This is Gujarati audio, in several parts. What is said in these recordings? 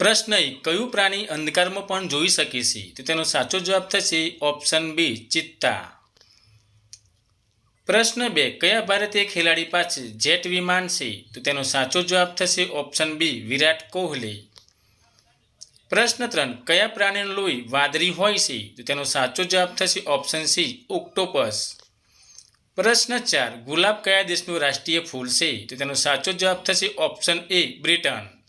પ્રશ્ન એક કયું પ્રાણી અંધકારમાં પણ જોઈ શકે છે? તો તેનો સાચો જવાબ થશે ઓપ્શન બી, ચિત્તા. પ્રશ્ન બે, કયા ભારતીય ખેલાડી પાસે જેટ વિમાન છે? તો તેનો સાચો જવાબ થશે ઓપ્શન બી, વિરાટ કોહલી. પ્રશ્ન ત્રણ, કયા પ્રાણીનું લોહી વાદળી હોય છે? તો તેનો સાચો જવાબ થશે ઓપ્શન સી, ઓક્ટોપસ. પ્રશ્ન ચાર, ગુલાબ કયા દેશનું રાષ્ટ્રીય ફૂલ છે? તો તેનો સાચો જવાબ થશે ઓપ્શન એ, બ્રિટન.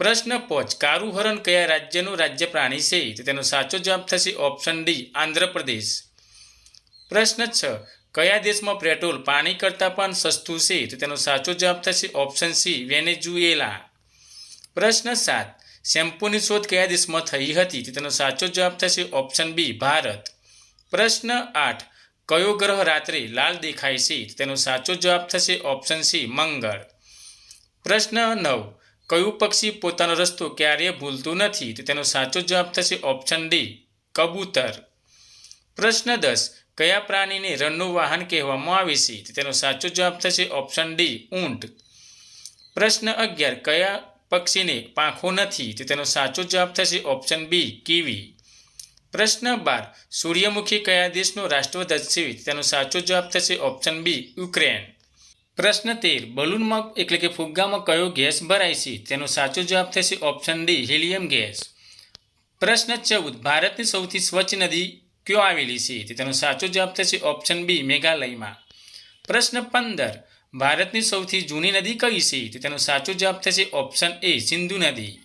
પ્રશ્ન પાંચ. કારું હરણ કયા રાજ્યનું રાજ્ય પ્રાણી છે? તો તેનો સાચો જવાબ થશે ઓપ્શન ડી આંધ્રપ્રદેશ. પ્રશ્ન છ. કયા દેશમાં પેટ્રોલ પાણી કરતાં પણ સસ્તું છે? તો તેનો સાચો જવાબ થશે ઓપ્શન સી વેનેઝુએલા. પ્રશ્ન સાત. શેમ્પૂની શોધ કયા દેશમાં થઈ હતી? તો તેનો સાચો જવાબ થશે ઓપ્શન બી ભારત. પ્રશ્ન આઠ. કયો ગ્રહ રાત્રે લાલ દેખાય છે? તેનો સાચો જવાબ થશે ઓપ્શન સી મંગળ. પ્રશ્ન નવ. કયું પક્ષી પોતાનો રસ્તો ક્યારેય ભૂલતું નથી? તો તેનો સાચો જવાબ થશે ઓપ્શન ડી કબૂતર. પ્રશ્ન દસ, કયા પ્રાણીને રણનું વાહન કહેવામાં આવે છે? તો તેનો સાચો જવાબ થશે ઓપ્શન ડી ઊંટ. પ્રશ્ન અગિયાર, કયા પક્ષીને પાંખો નથી? તો તેનો સાચો જવાબ થશે ઓપ્શન બી કીવી. પ્રશ્ન બાર, સૂર્યમુખી કયા દેશનો રાષ્ટ્રધ્વજ છે? તેનો સાચો જવાબ થશે ઓપ્શન બી યુક્રેન. પ્રશ્ન તેર, બલૂનમાં એટલે કે ફુગ્ગામાં કયો ગેસ ભરાય છે? તેનો સાચો જવાબ થશે ઓપ્શન ડી, હિલિયમ ગેસ. પ્રશ્ન ચૌદ, ભારતની સૌથી સ્વચ્છ નદી કયો આવેલી છે? તે તેનો સાચો જવાબ થશે ઓપ્શન બી, મેઘાલયમાં. પ્રશ્ન પંદર, ભારતની સૌથી જૂની નદી કઈ છે? તેનો સાચો જવાબ થશે ઓપ્શન એ, સિંધુ નદી.